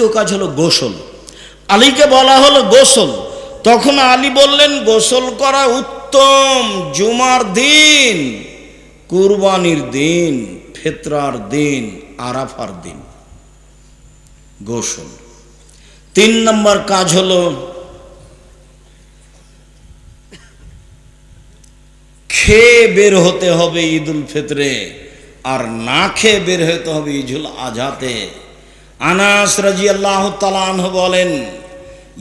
দ্বিতীয় কাজ হলো গোসল। আলীকে বলা হলো গোসল। তখন আলী বললেন, গোসল করা উত্তম, জুমার দিন, কুরবানির দিন, ফেতরার দিন, আরাফার দিন। গোসল। তিন নম্বর কাজ হলো খেয়ে বের হতে হবে ঈদুল ফিতরে, আর না খেয়ে বের হতে হবে ঈদুল আজহাতে। আনাস রাজি আল্লাহ তালাহ বলেন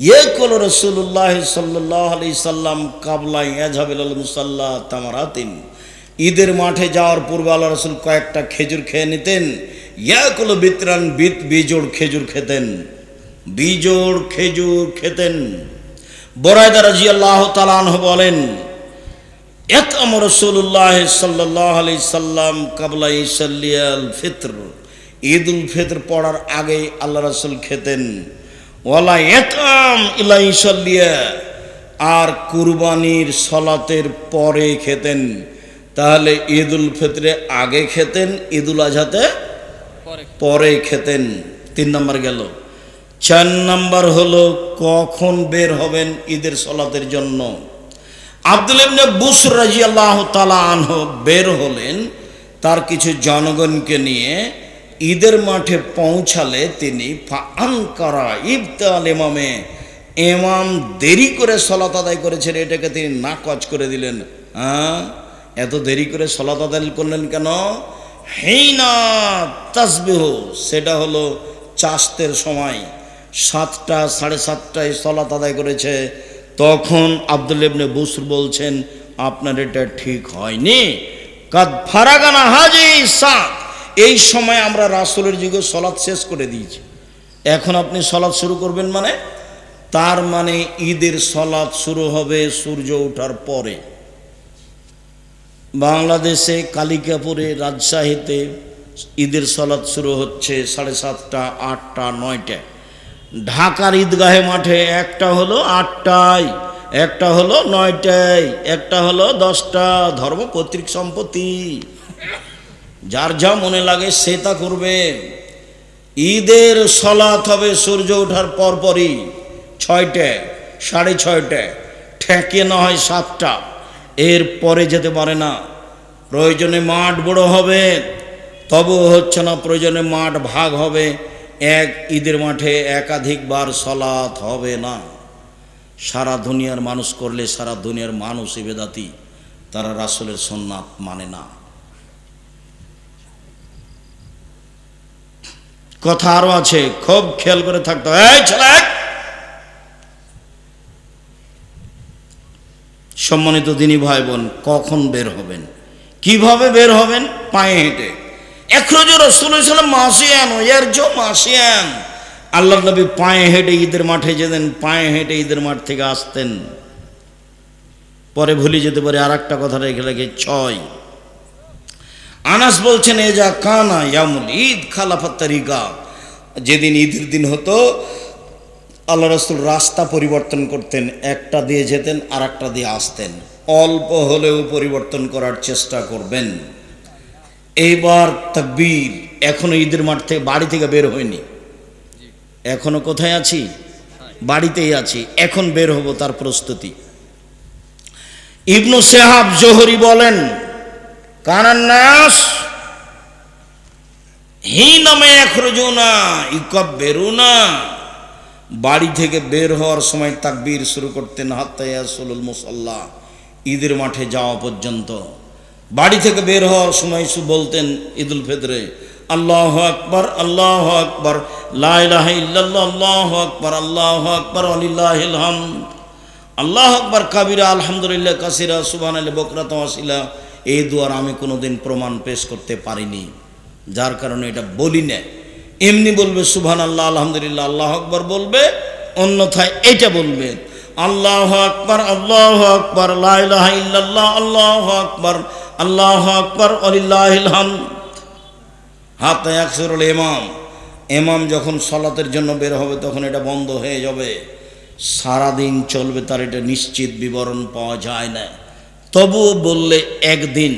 ইয়ে কল রসুল্লাহ সাল্লাহ আলি সাল্লাম কাবলাই এজাবিল মুসাল্লাহ তামারাতিন, ঈদের মাঠে যাওয়ার পূর্বে আল্লাহ রসুল কয়েকটা খেজুর খেয়ে নিতেন, ইয়া কল বিতরান বিত বিজোড় খেজুর খেতেন, বিজোড় খেজুর খেতেন। বরায়দা রাজি আল্লাহ তালাহ বলেন, এত আমর রসুল্লাহ সাল্লাহ আলি সাল্লাম কাবলা সাল্লিয়াল ফিত্র ঈদ উল ফিত্র পড়ার আগে আল্লাহ রসুল খেতেন ওয়ালা এতাম ইলা ইসাল্লিয়া আর কুরবানির সলাতের পরে খেতেন। তাহলে ঈদ উল ফিত্রে আগে খেতেন ঈদ উল আজহাতে পরে খেতেন। তিন নম্বর গেল। চার নম্বর হলো কখন বের হবেন ঈদের সলাতের জন্য? আব্দুল ইবনে বুস রাজিয়াল্লাহ তালা আনহ বের হলেন তার কিছু জনগণকে নিয়ে ঈদের মাঠে পৌঁছালে তিনি ফান করা ইবতাল ইমামে এমাম দেরি করে সলাত আদায় করেছেন, এটাকে তিনি নাকচ করে দিলেন। হ্যাঁ? এত দেরি করে সলাত আদায় করলেন কেন? হেইনা তাসবিহ, সেটা হলো চাষতের সময়। সাতটা, সাড়ে সাতটায় সলাত আদায় করেছে। তখন আব্দুল ইবনে বুসর বলছেন, আপনার এটা ঠিক হয়নি। কাদ ফারাগানা হাজি সাত। এই সময় আমরা রাসুলের যুগে সলাদ শেষ করে দিয়েছি। এখন আপনি সলাদ শুরু করবেন মানে? তার মানে ঈদের সলাদ শুরু হবে সূর্য ওঠার পরে। বাংলাদেশে কালিকাপুরে রাজশাহীতে ঈদের সলাদ শুরু হচ্ছে সাড়ে সাতটা, আটটা নয়টায় ঢাকার ঈদগাহে মাঠে একটা হলো আটটায়, একটা হলো নয়টায়, একটা হলো দশটা ধর্ম কর্তৃক সম্পত্তি। যার যা মনে লাগে সে তা করবে। ঈদের সলাত হবে সূর্য ওঠার পরপরই ছয়টায়, সাড়ে ছয়টায়, ঠেকে না হয় সাতটা। এর পরে যেতে পারে না। প্রয়োজনে মাঠ বড় হবে তবু হচ্ছে না প্রয়োজনে মাঠ ভাগ হবে। এক ঈদের মাঠে একাধিকবার সলাৎ হবে না। সারা দুনিয়ার মানুষ করলে সারা দুনিয়ার মানুষ বেদাতি, তারা রাসুলের সন্ন্যাত মানে না। কথা আরও আছে, খুব খেয়াল করে থাকতে সম্মানিত দিনী ভাই বোন কখন বের হবেন? কীভাবে বের হবেন? পায়ে হেঁটে। মাসিয়ান এর জো মাসিয়ান আল্লাহ নবী পায়ে হেঁটে ঈদের মাঠে যেতেন, পায়ে হেঁটে ঈদের মাঠ থেকে আসতেন। পরে ভুলে যেতে পারে আর একটা কথা রেখে রেখে ছয়। আনাস বলছেন এ যা কানা ইয়ামুল ঈদ, খালাফাত তারিকা। যেদিন ঈদের দিন হতো, আল্লাহ রসুল রাস্তা পরিবর্তন করতেন, একটা দিয়ে যেতেন আর একটা দিয়ে আসতেন। অল্প হলেও পরিবর্তন করার চেষ্টা করবেন। এইবার তাকবীর এখনও ঈদের মাঠ থেকে, বাড়ি থেকে বের হয়নি। এখনও কোথায় আছি? বাড়িতেই আছি। এখন বের হব তার প্রস্তুতি। ইবনু সেহাব জোহরি বলেন কানান্নাস। হি নামে একরজনা ইকব বেরুনা। বাড়ি থেকে বের হওয়ার সময় তাকবীর শুরু করতেন হাত্তায়াসুল মুসল্লা, ঈদের মাঠে যাওয়া পর্যন্ত। বাড়ি থেকে বের হওয়ার সময় সু বলতেন, ঈদুল ফিতরে, আল্লাহ আকবর আল্লাহ আকবর লাহ আল্লাহ আকবর আল্লাহ আকবর আলিল্লাহিল হামদ। আল্লাহ আকবর, কাবিরা, আলহামদুলিল্লাহ, কাসিরা সুবান আলী বকরাত আসিলা এই দুয়ার আমি কোনোদিন প্রমাণ পেশ করতে পারিনি। যার কারণে এটা বলি না। এমনি বলবে সুবহান আল্লাহ আলহামদুলিল্লাহ, আল্লাহ আকবর বলবে, অন্যথায় এটা বলবে, আল্লাহ আকবর আল্লাহ আকবর লাহ ইল্লাল্লাহ, আল্লাহ আকবর আল্লাহ আকবর আলিল্লাহিল হামদ। হাতে একসরল এমাম এমাম যখন সলাতের জন্য বের হবে, তখন এটা বন্ধ হয়ে যাবে। সারাদিন চলবে, তার এটা নিশ্চিত বিবরণ পাওয়া যায় না। তবুও বললে, একদিন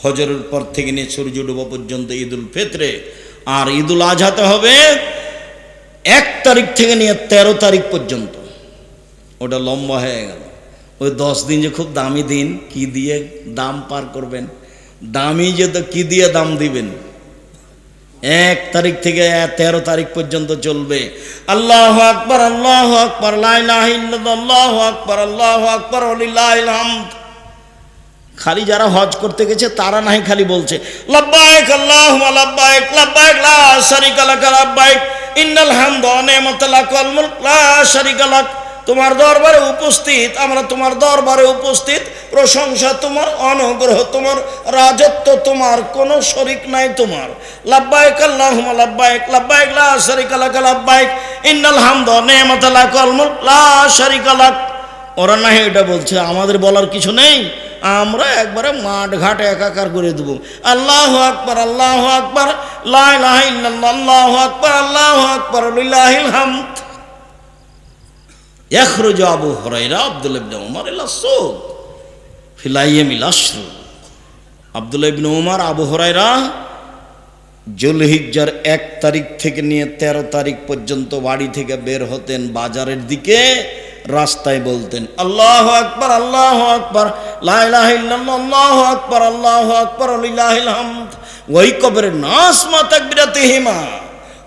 ফজরের পর থেকে নিয়ে সূর্য ডুবা পর্যন্ত ঈদুল ফিতরে, আর ঈদুল আজহাতে হবে এক তারিখ থেকে নিয়ে তেরো তারিখ পর্যন্ত। ওটা লম্বা হয়ে গেল। ওই দশ দিন যে খুব দামি দিন, কি দিয়ে দাম পার করবেন? দামি যে তো কি দিয়ে দাম দিবেন? এক তারিখ থেকে তেরো তারিখ পর্যন্ত চলবে। আল্লাহ আকবর আল্লাহ আকবর আল্লাহ আকবর আল্লাহ আকবর হামদ। খালি যারা হজ করতে গেছে, তারা নাই খালি বলছে, লাব্বাইক আল্লাহ লাব্বাইক লাব্বাইক, লা শারিকা লাক, লাব্বাইক, ইন্নাল হামদ ওয়া নি'মাতা লাক ওয়াল লা শারিকা লাক। তোমার দরবারে উপস্থিত, আমরা তোমার দরবারে উপস্থিত, প্রশংসা তোমার, অনুগ্রহ তোমার, রাজত্ব তোমার, কোনো শরিক নাই তোমার। লাব্বাইক আল্লাহুম্মা, লাব্বাইক লাব্বাইক, লা শারিকা লাক, লাব্বাইক, ইন্নাল হামদ ওয়া নি'মাতা লাক লা শারিকা লাক। ওরা না এটা বলছে, আমাদের বলার কিছু নেই। আমরা একবারে মাঠ ঘাট একাকার করে দেবো। আল্লাহ আকবর আল্লাহ আকবর আল্লাহ আকবর আল্লাহ আকবর হাম এখরুজ আবু হরাইরা আব্দুল ইবনে ওমর এলা সোগ ফিলাইয়েম ইলাশ্রু আব্দুল ইবনে ওমর আবু হরাইরা জুলহিজ্জার এক তারিখ থেকে নিয়ে ১৩ তারিখ পর্যন্ত বাড়ি থেকে বের হতেন বাজারের দিকে। রাস্তায় বলতেন, আল্লাহ আকবর আল্লাহ আকবর আল্লাহ আকবর আল্লাহ আকবর ওই কবরের নাস মা তাকবিরাতে হিমা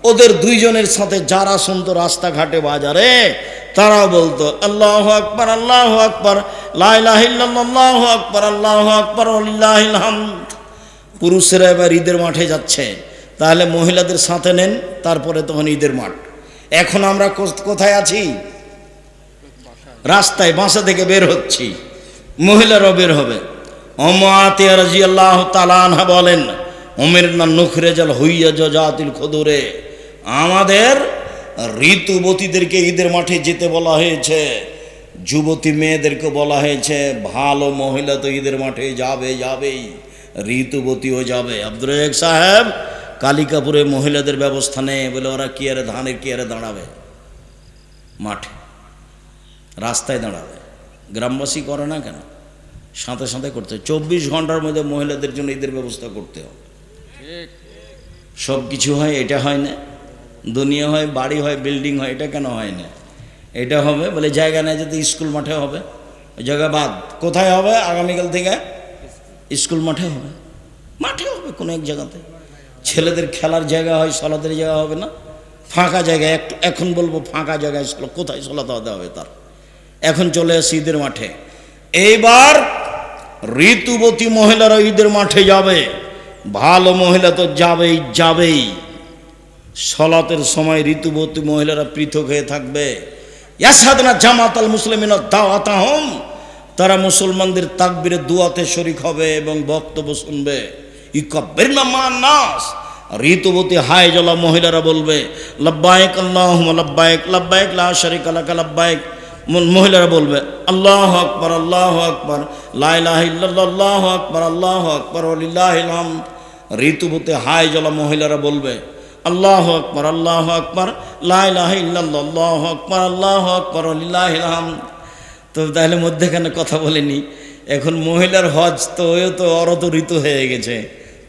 ওদের দুইজনের সাথে যারা শুনতো রাস্তাঘাটে বাজারে, তারাও বলতো, আল্লাহ আকবর আল্লাহ আকবর লাহ আকবর, আল্লাহ আকবর পুরুষেরা এবার ঈদের মাঠে যাচ্ছে। তাহলে মহিলাদের সাথে নেন, তারপরে তখন ঈদের মাঠ। এখন আমরা কোথায় আছি? রাস্তায় বাসা থেকে বের হচ্ছি। মহিলারাও বের হবে। আল্লাহ বলেন ওমের না নুখরে জল হইয়া জাতিল খদুরে। আমাদের ঋতুবতীদেরকে ঈদের মাঠে যেতে বলা হয়েছে। যুবতী মেয়েদেরকে বলা হয়েছে, ভালো মহিলা তো ঈদের মাঠে যাবে, যাবেই। ঋতুবতীও যাবে। আব্দুল সাহেব কালিকাপুরে মহিলাদের ব্যবস্থা নেই বলে ওরা কি আরে ধানের কি আরে দাঁড়াবে? মাঠে। রাস্তায় দাঁড়াবে। গ্রামবাসী করে না কেন? সাথে সাঁতে করতে হবে। চব্বিশ ঘণ্টার মধ্যে মহিলাদের জন্য ঈদের ব্যবস্থা করতে হবে। সব কিছু হয়, এটা হয় না। দুনিয়া হয়, বাড়ি হয়, বিল্ডিং হয়, এটা কেন হয় না? এটা হবে বলে জায়গা নেই যদি স্কুল মাঠে হবে। জায়গা বাদ। কোথায় হবে? আগামীকাল থেকে স্কুল মাঠে হবে। মাঠে হবে কোনো এক জায়গাতে। ছেলেদের খেলার জায়গা হয় সলাতের জায়গা হবে না? ফাঁকা জায়গায় এখন বলব ফাঁকা জায়গায় কোথায় সলাতে হবে তার? এখন চলে আসি ঈদের মাঠে। এইবার ঋতুবতী মহিলারা ঈদের মাঠে যাবে। ভালো মহিলা তো যাবেই যাবেই। সলাতের সময় ঋতুবতী মহিলারা পৃথক হয়ে থাকবে। ইয়াসাদনা জামাত আল মুসলিমিন দাওয়াতাহম। তারা মুসলমানদের তাকবিরে দুয়াতে শরিক হবে এবং বক্তব্য শুনবে। নাস ঋতুবতী হায় জলা মহিলারা বলবে, লব্বায়ক আল্লাহ লব্বায়ক লব্বায়ক, লা শরিক আলাকা লব্বায়ক। মহিলারা বলবে, আল্লাহ আকবর আল্লাহ আকবর লাইলাহ আল্লাহ আকবর আল্লাহ আকবর আলিল্লাহিল হামদ ঋতুবতী হায় জলা মহিলারা বলবে, আল্লাহ আকবর আল্লাহ আকবর লাইলাহ আল্লাহ আকবর আল্লাহ আকবর আলিল্লাহিল হামদ তো তাহলে মধ্যেখানে কথা বলেনি, এখন মহিলার হজ তো ওই তো অরত ঋতু হয়ে গেছে।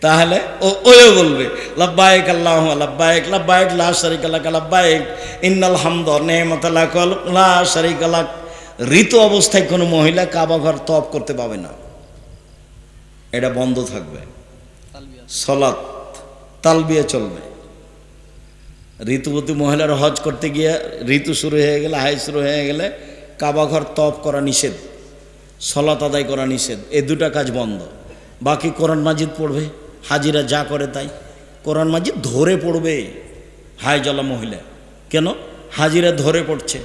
তাহলে ও ওও বলবে লাব্বাইক আল্লাহ লাব্বাইক লাব্বাইক লা শারিক লাক লাব্বাইক ইন্নাল হামদ নেমত লাক, লা শারিক লাক। ঋতু অবস্থায় কোনো মহিলা কাবা ঘর তপ করতে পাবে না। এটা বন্ধ থাকবে। সলাৎ, তালবিয়া চলবে। ঋতুবতী মহিলার হজ করতে গিয়ে ঋতু শুরু হয়ে গেলে হাই শুরু হয়ে গেলে কাবাঘর তপ করা নিষেধ সলাত আদায় করা নিষেধ। এই দুটা কাজ বন্ধ। বাকি কোরআন মাজিদ পড়বে। হাজিরা যা করে তাই। কোরআন মাজিদ ধরে পড়বে। হাই জলা মহিলা। কেন? হাজিরা ধরে পড়ছে।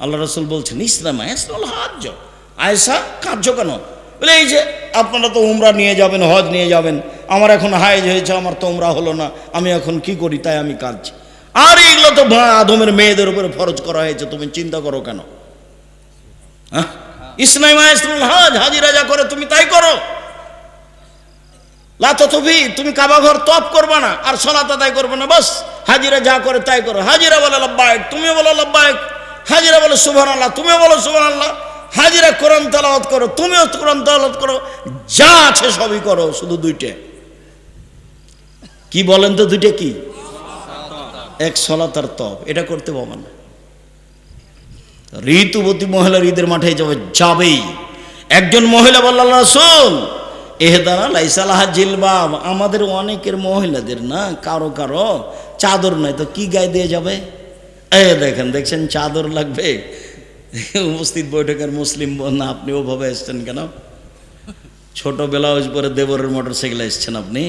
আল্লাহ রসুল বলছেন, ইসলাম ইসলাম হাজ আয়সা কার্য কেন? বলে, এই যে আপনারা তো উমরা নিয়ে যাবেন, হজ নিয়ে যাবেন। আমার এখন হাইজ হয়েছে, আমার তো উমরা হলো না। আমি এখন কি করি? তাই আমি কাঁদছি। আর এগুলো তো আদমের মেয়েদের উপরে ফরজ করা হয়েছে, তুমি চিন্তা করো কেন? হ্যাঁ? ইসলাম হাজ হাজিরা যা করে তুমি তাই করো। লাতথবি তুমি কাবা ঘর তপ করবে না, আর সলাত আদায় করবে না, বাস। হাজিরা যা করে তাই করো। হাজিরা বলে লব্বায়ক, তুমিও বলো লব্বায়ক। হাজিরা বলে সুবহান আল্লাহ তুমিও বলো সুবহান আল্লাহ হাজিরা কোরআন তালাওয়াত করো, তুমিও কোরআন তালাওয়াত করো। যা আছে সবই করো, শুধু দুইটে। কি বলেন তো দুইটা কি? এক সলাতার তপ এটা করতে পারবে না। ঋতুবতী মহিলা ঈদের মাঠে যাবে যাবেই। একজন মহিলা বলল রাসূল এহেদানা লাইসালাহা জিলবাব, আমাদের অনেকের মহিলাদের না কারও কারও চাদর নয় তো কি গায়ে দিয়ে যাবে? এ দেখেন, দেখছেন চাদর লাগবে? উপস্থিত বৈঠকের মুসলিম বোন আপনি ওভাবে এসছেন কেন? ছোট ব্লাউজ পরে দেবরের মোটর সাইকেলে এসছেন আপনি?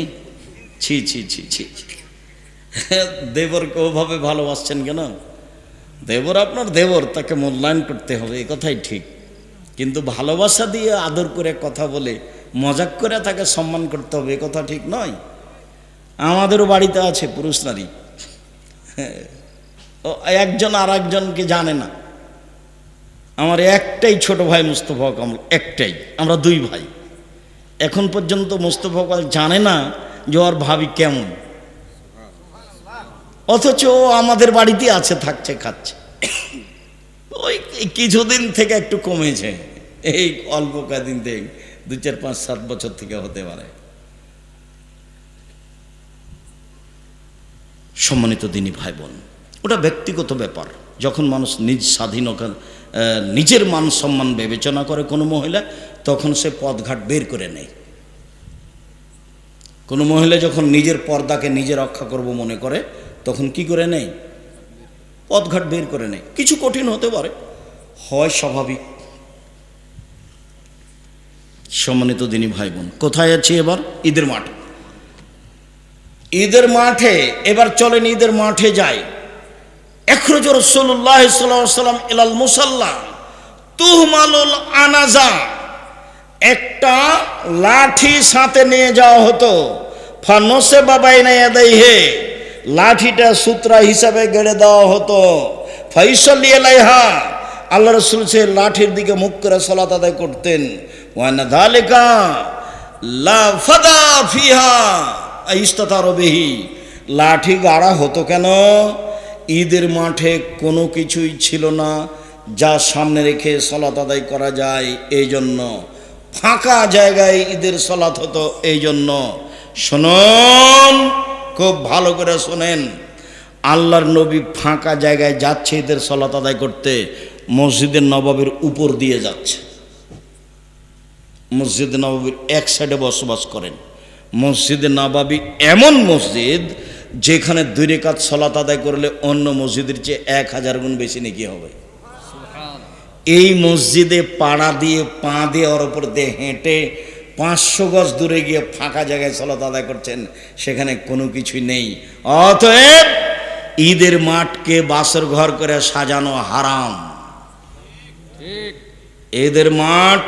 ছি ছি ছি ছি। দেবরকে ওভাবে ভালোবাসছেন কেন? দেবর আপনার দেবর, তাকে মূল্যায়ন করতে হবে, এ কথাই ঠিক। কিন্তু ভালোবাসা দিয়ে আদর করে কথা বলে মজাক করে তাকে সম্মান করতে হবে, এ কথা ঠিক নয়। আমাদেরও বাড়িতে আছে পুরুষ নারী। একজন আর একজনকে জানে না। আমার একটাই ছোট ভাই মুস্তফা কামল, একটাই। আমরা দুই ভাই। এখন পর্যন্ত মুস্তফা কামাল জানে না যে ওর ভাবি কেমন। অথচ ও আমাদের বাড়িতে আছে, থাকছে, খাচ্ছে। ওই কিছুদিন থেকে একটু কমেছে। এই অল্প কদিন থেকে। দু চার পাঁচ সাত বছর থেকে হতে পারে। সম্মানিত দিনী ভাই বোন ওটা ব্যক্তিগত ব্যাপার। যখন মানুষ নিজ স্বাধীনতা নিজের মান সম্মান বিবেচনা করে কোনো মহিলা, তখন সে পদঘাট বের করে নেয়। কোনো মহিলা যখন নিজের পর্দাকে নিজে রক্ষা করব মনে করে, তখন কি করে নেয়? পদঘাট বের করে নেয়। কিছু কঠিন হতে পারে। হয় স্বাভাবিক সম্মানিত দিনী ভাই বোন কোথায় আছি এবার? ঈদের মাঠে। ঈদের মাঠে, এবার চলেন ঈদের মাঠে যাই। এখরজ রসল্লাহ সাল্লাম ইলাল মুসাল্লা তুহমালুল আনাজা। একটা লাঠি সাথে নিয়ে যাওয়া হতো। ফানসে বাবাই নেই হে লাঠিটা সূত্রা হিসাবে গেড়ে দেওয়া হতো। ফাইসল এলাইহা আল্লাহ রসুল সে লাঠির দিকে মুখ করে সলাত আদায় করতেন। লাঠি গাড়া হতো কেন? ঈদের মাঠে কোনো কিছুই ছিল না যা সামনে রেখে সলাত আদায় করা যায় এই জন্য ফাঁকা জায়গায় ঈদের সলাত হতো এই জন্য শুনুন, খুব ভালো করে শোনেন। আল্লাহর নবী ফাঁকা জায়গায় যাচ্ছে ঈদের সলাত আদায় করতে, মসজিদের নবাবের উপর দিয়ে যাচ্ছে। মসজিদ নবাবির এক সাইডে বসবাস করেন। মসজিদে নবাবি এমন মসজিদ যেখানে দুই রেখাত সলাত আদায় করলে অন্য মসজিদের চেয়ে এক হাজার গুণ বেশি নাকি হবে। এই মসজিদে পাড়া দিয়ে পা দিয়ে ওর ওপর দিয়ে হেঁটে পাঁচশো গজ দূরে গিয়ে ফাঁকা জায়গায় সলাত আদায় করছেন সেখানে কোনো কিছুই নেই। অতএব ঈদের মাঠকে বাসর ঘর করে সাজানো হারাম। ঈদের মাঠ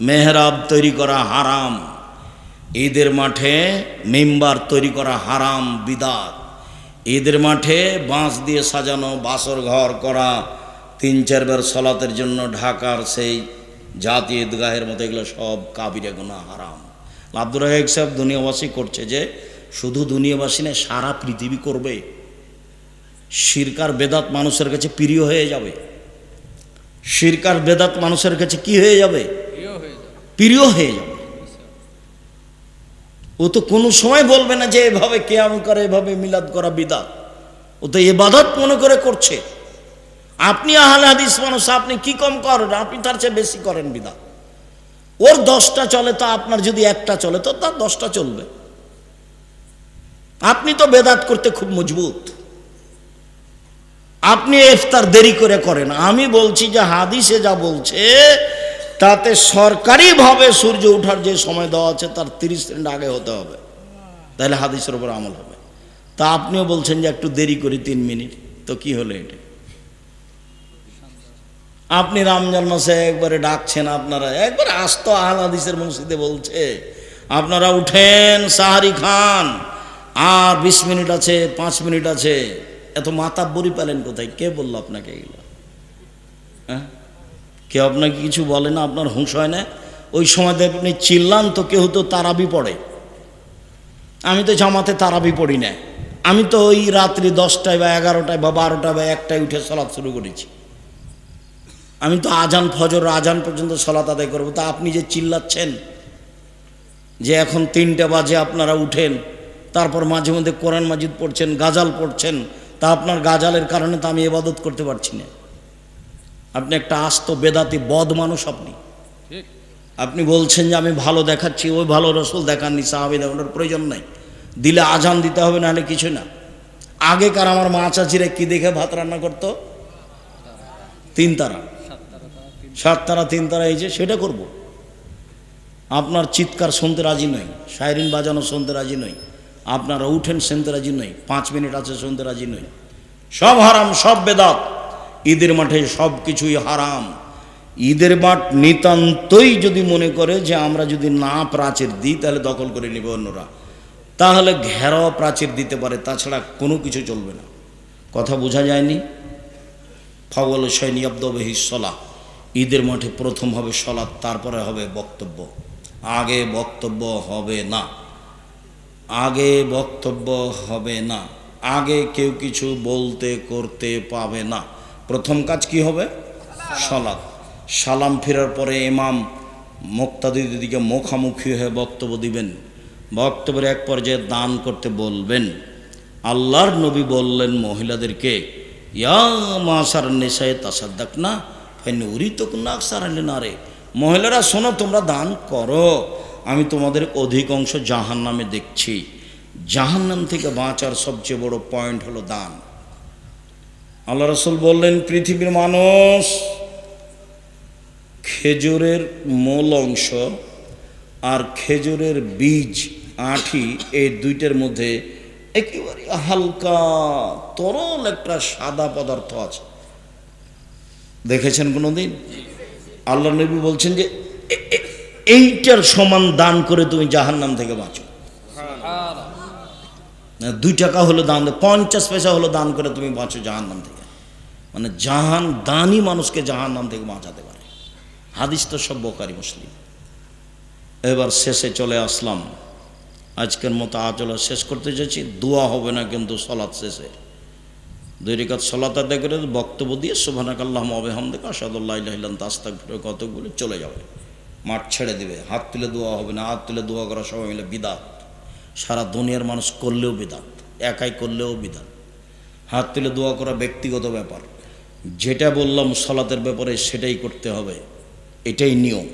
মেহরাব তৈরি করা হারাম। ঈদের মাঠে মেম্বার তৈরি করা হারাম বিদাত। ঈদের মাঠে বাঁশ দিয়ে সাজানো বাসর ঘর করা, তিন চারবার সলাতের জন্য ঢাকার সেই জাতি ঈদগাহের মতো এগুলো সব কাবিরে গোনা হারাম। আব্দুর রাহেক সাহেব দুনিয়াবাসী করছে যে, শুধু দুনিয়াবাসী না সারা পৃথিবী করবে। শিরকার বেদাত মানুষের কাছে প্রিয় হয়ে যাবে। শিরকার বেদাত মানুষের কাছে কি হয়ে যাবে? প্রিয় হয়ে যাবে। ও তো কোনো সময় বলবে না যে এভাবে কেয়াম করে, এভাবে মিলাদ করা বিদাত। ও তো এবাদত মনে করে করছে। আপনি আহলে হাদিস মানুষ, আপনি কি কম করেন? আপনি তার চেয়ে বেশি করেন বিদাত। ওর দশটা চলে তো আপনার যদি একটা চলে, তো তার দশটা চলবে। আপনি তো বেদাত করতে খুব মজবুত। আপনি ইফতার দেরি করে করেন। আমি বলছি যে হাদিসে যা বলছে তাতে সরকারিভাবে সূর্য ওঠার যে সময় দেওয়া আছে, তার তিরিশ মিনিট আগে হতে হবে। তাহলে হাদিসের উপর আমল হবে। তা আপনিও বলছেন যে একটু দেরি করি, তিন মিনিট। তো কি হলো এটা? আপনি রমজান মাসে একবারে ডাকছেন আপনারা। একবারে আস্ত আহল হাদিসের মসজিদে বলছে, আপনারা উঠেন সাহারি খান। আর বিশ মিনিট আছে, পাঁচ মিনিট আছে। এত বড়ি পেলেন কোথায়? কে বলল আপনাকে এগুলো? হ্যাঁ? কেউ আপনাকে কিছু বলে না, আপনার হুঁশ হয় না। ওই সময় আপনি চিল্লান তো কেউ তো তারাবি পড়ে। আমি তো জামাতে তারাবি পড়ি না। আমি তো ওই রাত্রি দশটায় বা এগারোটায় বা বারোটায় বা একটায় উঠে সলাৎ শুরু করেছি। আমি তো আজান ফজর আজান পর্যন্ত সলাত আদায় করব। তা আপনি যে চিল্লাচ্ছেন, যে এখন তিনটে বাজে আপনারা উঠেন, তারপর মাঝে মধ্যে কোরআন মাজিদ পড়ছেন, গাজাল পড়ছেন, তা আপনার গাজালের কারণে তো আমি এবাদত করতে পারছি না। আপনি একটা আস্ত বেদাতি বদ মানুষ আপনি। আপনি বলছেন যে আমি ভালো দেখাচ্ছি ওই ভালো রসুল দেখাননি সাহাবি দেখানোর প্রয়োজন নাই। দিলে আজান দিতে হবে নাহলে কিছু না। আগেকার আমার মা চাচিরা কি দেখে ভাত রান্না করতো? তিন তারা। সাত তারা তিন তারা এই যে সেটা করব। আপনার চিৎকার শুনতে রাজি নই সাইরিন বাজানো শুনতে রাজি নই আপনারা উঠেন শুনতে রাজি নই পাঁচ মিনিট আছে শুনতে রাজি নই। সব হারাম সব বেদাত। ঈদের মাঠে সব কিছুই হারাম। ঈদের মাঠ নিতান্তই যদি মনে করে যে আমরা যদি না প্রাচীর দিই, তাহলে দখল করে নেবে অন্যরা। তাহলে ঘেরাও প্রাচীর দিতে পারে, তাছাড়া কোনো কিছু চলবে না। কথা বোঝা যায়নি? ফাওয়াল সৈনী আব্দবেহি সলা ঈদের মাঠে প্রথম হবে সলাৎ, তারপরে হবে বক্তব্য। আগে বক্তব্য হবে না। আগে বক্তব্য হবে না। আগে কেউ কিছু বলতে, করতে পাবে না। প্রথম কাজ কি হবে? সলাৎ সালাম ফেরার পরে ইমাম মুক্তাদিদের দিকে মুখামুখি হয়ে বক্তব্য দিবেন। বক্তব্যের এক পর্যায়ে দান করতে বলবেন। আল্লাহর নবী বললেন মহিলাদেরকে, ইয়া না না রে মহিলারা, শোনো, তোমরা দান করো। আমি তোমাদের অধিকাংশ জাহান নামে দেখছি। জাহান নাম থেকে বাঁচার সবচেয়ে বড় পয়েন্ট হলো দান। আল্লাহ রসুল বললেন পৃথিবীর মানুষ খেজুরের মূল অংশ আর খেজুরের বীজ আঠি এই দুইটার মধ্যে একেবারে হালকা তরল একটা সাদা পদার্থ আছে। দেখেছেন কোনোদিন? আল্লাহ নবী বলছেন যে এইটার সমান দান করে তুমি জাহার জাহান্নাম থেকে বাঁচো। দুই টাকা হলো দান পঞ্চাশ পয়সা হলো দান করে তুমি বাঁচো জাহার জাহান্নাম থেকে। মানে জাহান দানই মানুষকে জাহান নাম থেকে বাঁচাতে পারে। হাদিস তো সব বোকারি মুসলিম। এবার শেষে চলে আসলাম। আজকের মতো আচলা শেষ করতে চাইছি। দোয়া হবে না কিন্তু সলাৎ শেষে। দুই রেখাত সলাত আদায় করে বক্তব্য দিয়ে সুবানাক আল্লাহ আবেহামদেক আসাদুল্লাহ তাস্তাক ফিরে কত বলে চলে যাবে। মাঠ ছেড়ে দিবে। হাত তুলে দোয়া হবে না। হাত তুলে দোয়া করা সবাই মিলে বিদাত। সারা দুনিয়ার মানুষ করলেও বিদাত। একাই করলেও বিদাত। হাত তুলে দোয়া করা ব্যক্তিগত ব্যাপার। যেটা বললাম সলাতের ব্যাপারে সেটাই করতে হবে। এটাই নিয়ম।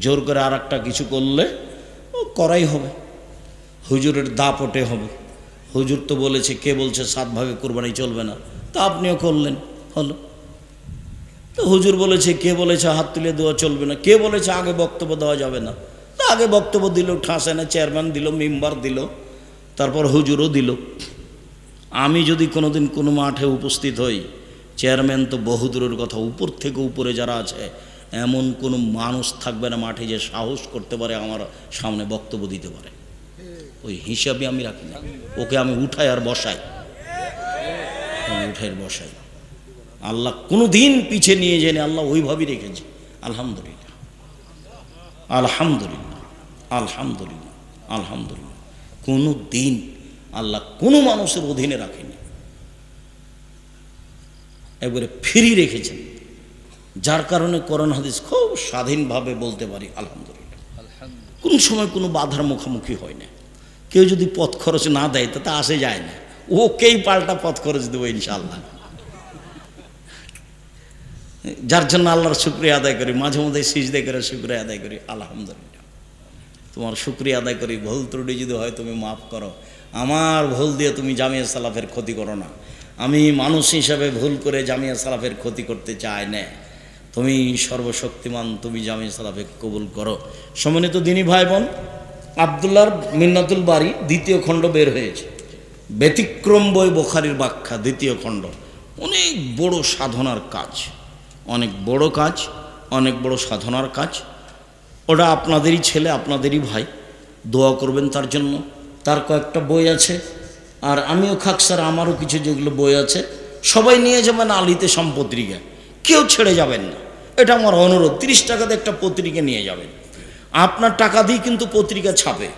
জোর করে আর একটা কিছু করলে ও করাই হবে। হুজুরের দাপটে হবে। হুজুর তো বলেছে, কে বলছে সাত ভাগে কোরবানি চলবে না? তা আপনিও করলেন। হলো। তো হুজুর বলেছে, কে বলেছে হাত তুলে দেওয়া চলবে না? কে বলেছে আগে বক্তব্য দেওয়া যাবে না? তা আগে বক্তব্য দিল ঠাসানে চেয়ারম্যান দিল, মেম্বার দিল, তারপর হুজুরও দিল। আমি যদি কোনোদিন কোনো মাঠে উপস্থিত হই চেয়ারম্যান তো বহুদূরের কথা, উপর থেকে উপরে যারা আছে, এমন কোনো মানুষ থাকবে না মাঠে যে সাহস করতে পারে, আমার সামনে বক্তব্য দিতে পারে। ওই হিসাবে আমি রাখি না। ওকে আমি উঠাই আর বসাই। উঠাই বসাই। আল্লাহ কোনো দিন পিছে নিয়ে জেনে আল্লাহ ওইভাবেই রেখেছে। আলহামদুলিল্লাহ। আলহামদুলিল্লাহ। আলহামদুলিল্লাহ। আলহামদুলিল্লাহ। কোনো দিন আল্লাহ কোনো মানুষের অধীনে রাখেনি। একবারে ফ্রি রেখেছেন। যার কারণে করোনা হাদিস খুব স্বাধীনভাবে বলতে পারি আলহামদুলিল্লাহ। কোন সময় কোনো বাধার মুখোমুখি হয় না। কেউ যদি পথ খরচ না দেয় তাতে আসে যায় না। ওকেই পাল্টা পথ খরচ দেবো ইনশাল্লাহ যার জন্য আল্লাহর শুক্রিয়া আদায় করি মাঝে মধ্যে সিজদে করে শুক্রিয়া আদায় করি আলহামদুলিল্লাহ। তোমার শুক্রিয়া আদায় করি ভুল ত্রুটি যদি হয় তুমি মাফ করো। আমার ভুল দিয়ে তুমি জামিয়া সালাফের ক্ষতি করো না। আমি মানুষ হিসাবে ভুল করে জামিয়া সালাফের ক্ষতি করতে চাই না। তুমি সর্বশক্তিমান, তুমি জামিয়া সালাফে কবুল করো। সম্মানিত দিনী ভাই বোন আবদুল্লাহর মিন্নাতুল বাড়ি দ্বিতীয় খণ্ড বের হয়েছে। ব্যতিক্রম বই বোখারির ব্যাখ্যা, দ্বিতীয় খণ্ড। অনেক বড় সাধনার কাজ, অনেক বড় কাজ, অনেক বড় সাধনার কাজ। ওটা আপনাদেরই ছেলে, আপনাদেরই ভাই। দোয়া করবেন তার জন্য। তার কয়েকটা বই আছে। আর আমিও খাকসার আমারও কিছু যেগুলো বই আছে, সবাই নিয়ে যাবেন আলিতে সম্পত্রিকা কেউ ছেড়ে যাবেন না। এটা আমার অনুরোধ, তিরিশ টাকাতে একটা পত্রিকা নিয়ে যাবেন। আপনার টাকা দিয়ে কিন্তু পত্রিকা ছাপে।